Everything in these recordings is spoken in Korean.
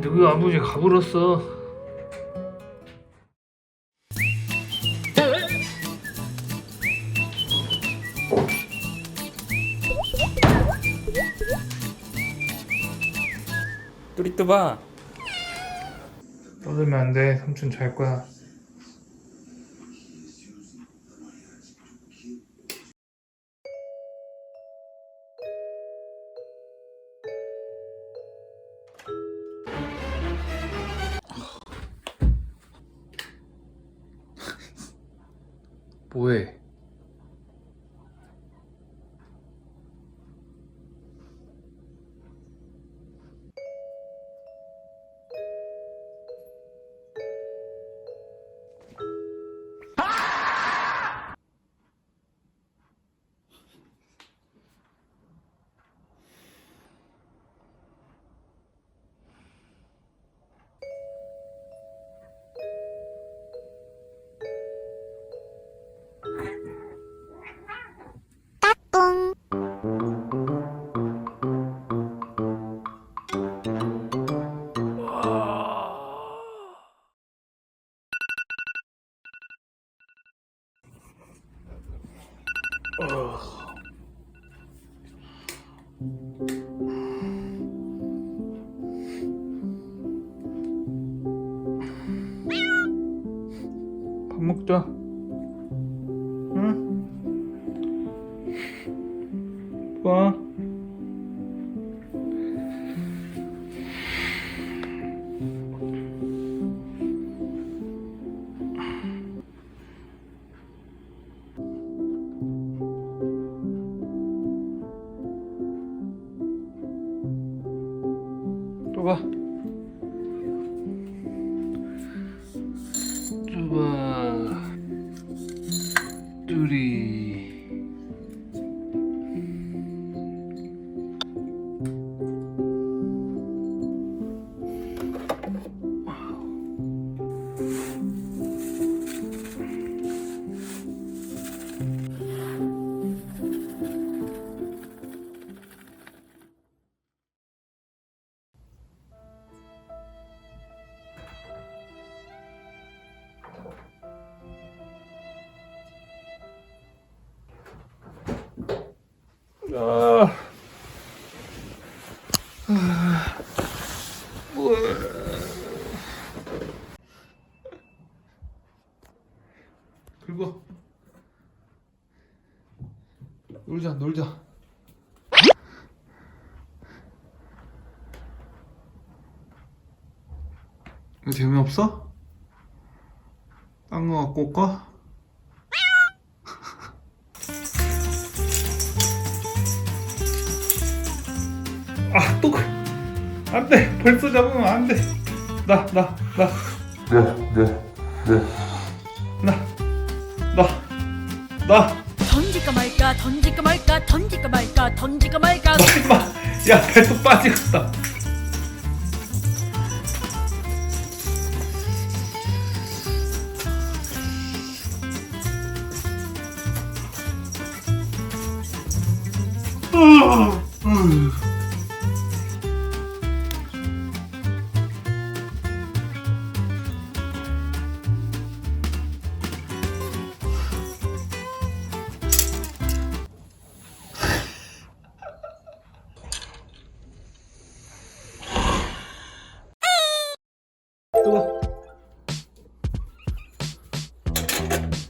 너희 아버지 가버렸어. 뚜리뚜바 떠들면 안 돼. 삼촌 잘 거야. 뭐해? 먹자. 응? 봐. 또 봐. 아. 아. 뭐. 긁어. 놀자, 놀자. 재미없어? 딴거 갖고 올까? 벌써 잡으면 안 돼. 나, 나, 나, 네, 네, 네. 나, 나, 나. 던질까 말까 던질까 말까 던질까 말까 던질까 말까 하지 마. 야, 배도 빠지겠다.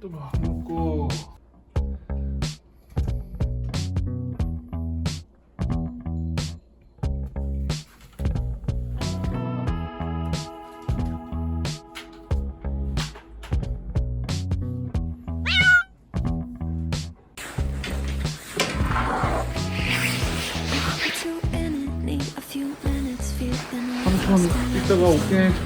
또 봐. 먹고. 이따가 올게.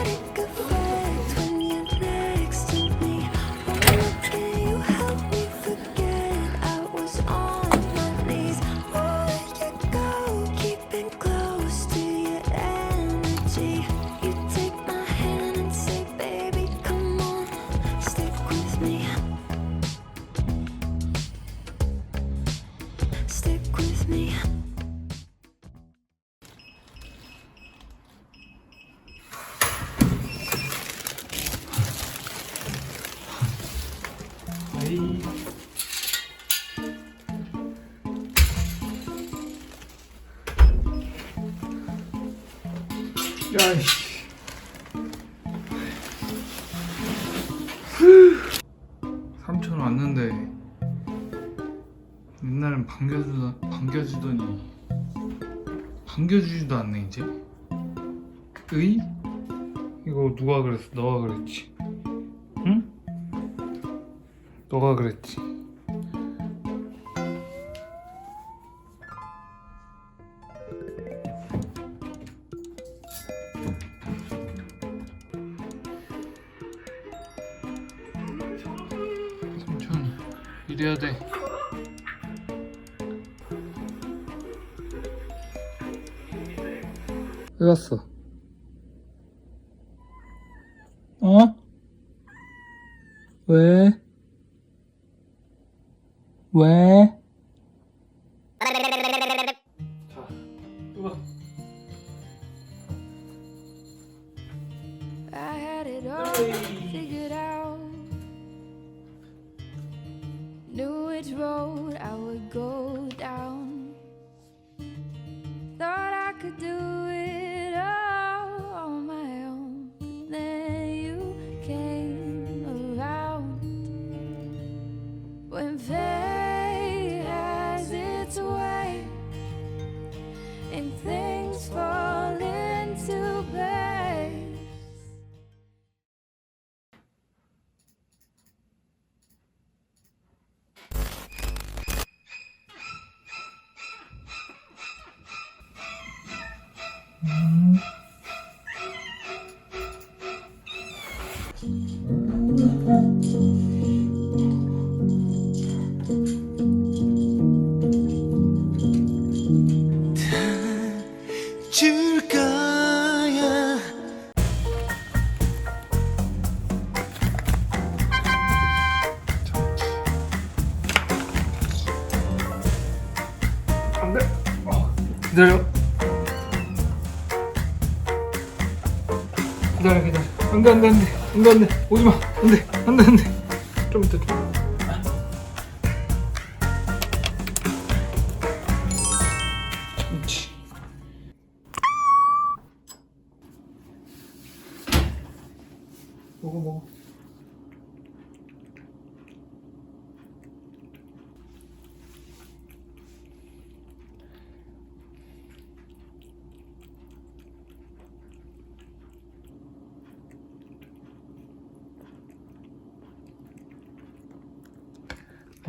반겨주다 반겨주더니 반겨주지도 않네 이제. 의? 이거 누가 그랬어? 너가 그랬지. 응? 너가 그랬지. 삼촌 이래야 돼. 왜 왔어? 어? 왜? 왜? 자, 이거 I had it all 기다려. 기다려, 기다려. 안 돼, 안 돼, 안 돼. 안 돼, 안 돼. 오지 마. 안 돼, 안 돼, 안 돼. 좀 이따 좀.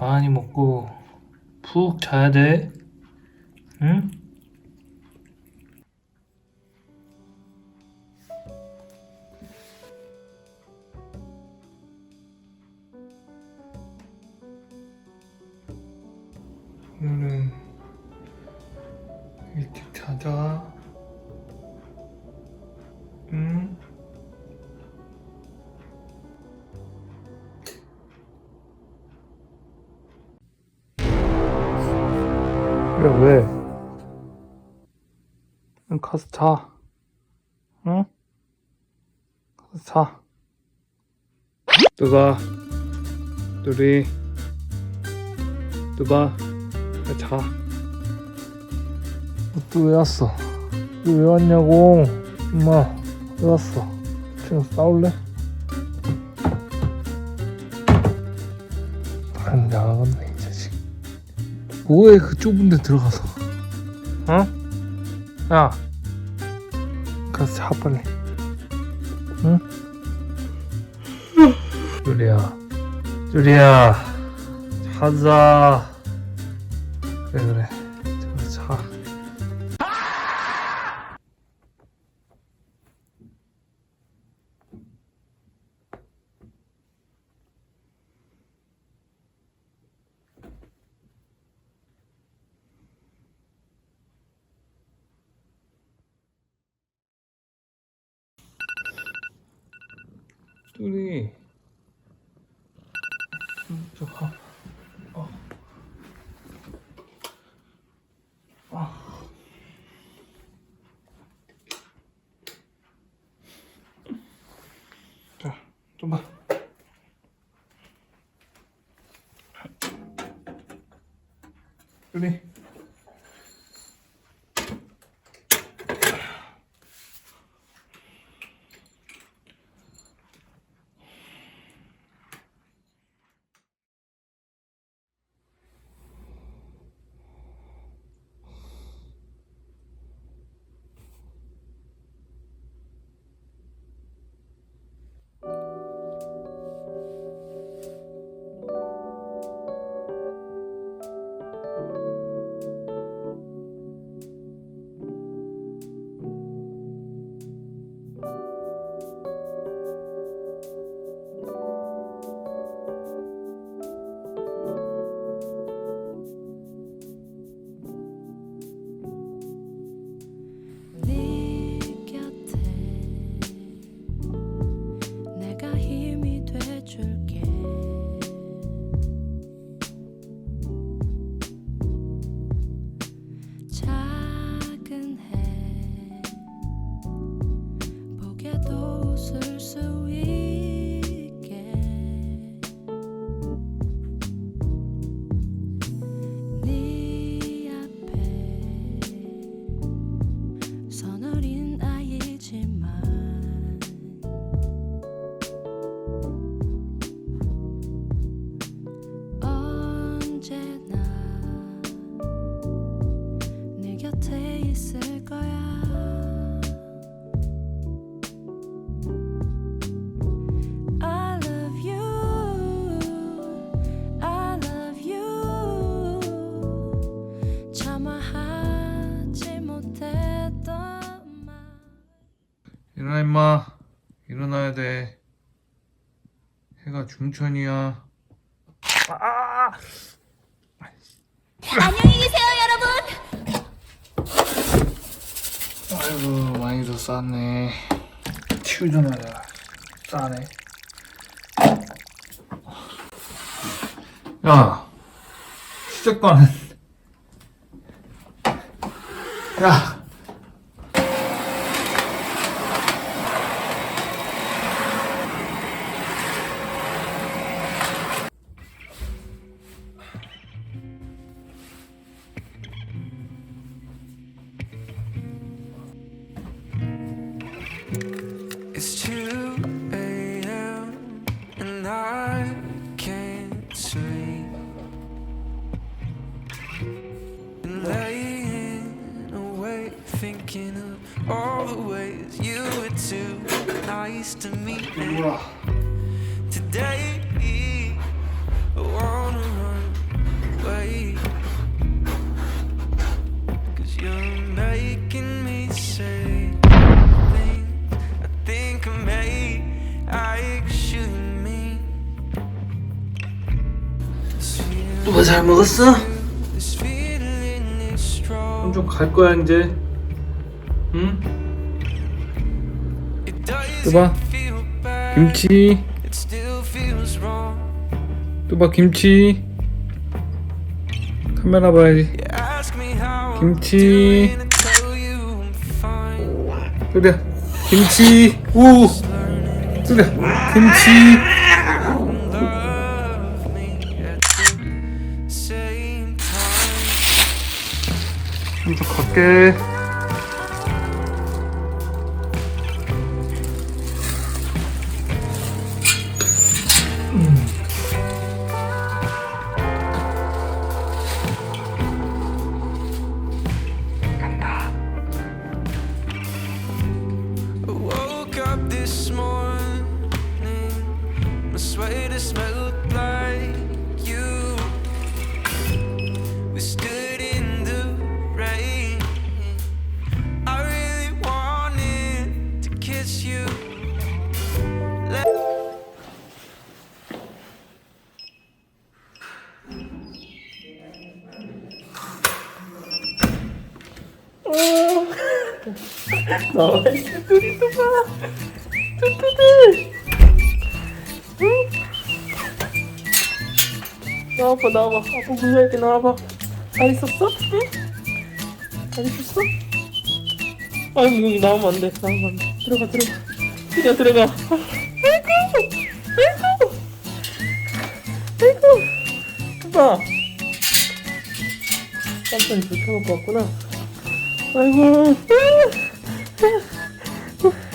많이 먹고 푹 자야 돼. 응? 오늘은 일찍 자자. 자. 응? 자. 누가, 둘이, 누가, 자. 또 왜 왔어? 너왜 왔냐고? 엄마, 왜 왔어? 지금 싸울래? 안 나가겠네, 이 자식. 뭐해 그 좁은 데 들어가서 어? 야 가서 자 빨리. 응? 주리야. 주리야. 자자 그래 그래 자, 자. 둘이 음, 저 가. 어. 아. 자, 좀 봐. 둘이 있 일어나 임마. 일어나야 돼. 해가 중천이야. 안녕히 계세요 여러분. 아이고 많이 더 쌌네. 치우자마자 싸네. 야 시작과는. 야 thinking of all the ways you were too nice to me. And today, I wanna run away. Cause you're making me say things I think I may actually mean. 누가 잘 먹었어? This feeling is strong. 좀갈 거야 이제 응? Bad. 김치. 뚜바 김치 카메라 봐야지 김치. 뚜려 김치 우 뚜려 김치. 좀더 갈게 wanted to kiss you. 나와봐 나와봐 아빠 물려할게 나와봐 잘 있었어? 응? 잘 있었어? 아이고 여기 나오면 안 돼 나오면 안 돼 들어가 들어가. 그냥 들어가. 아이고 아이고. 아이고. 오빠 깜짝이 불켜놓고 왔구나. 아이고.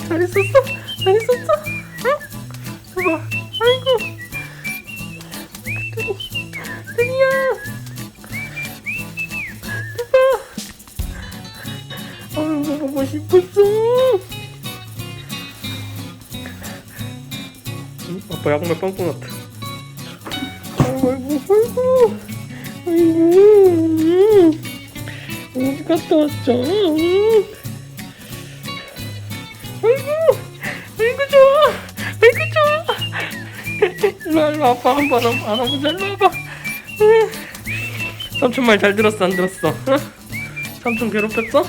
잘 있었어? 잘 있었어? 응? 봐봐. 아이고. 드디어. 대박. 아이고 보고 싶었어 아빠 양말 빵꾸 났다 아이고 아이고 아이고 어디 갔다 왔죠 응? 아이고 아이고 좋아 아이고 좋아 일로와 일로와 아빠 한번 안아보자 일로 와봐 응. 삼촌 말 잘 들었어 안 들었어? 응? 삼촌 괴롭혔어?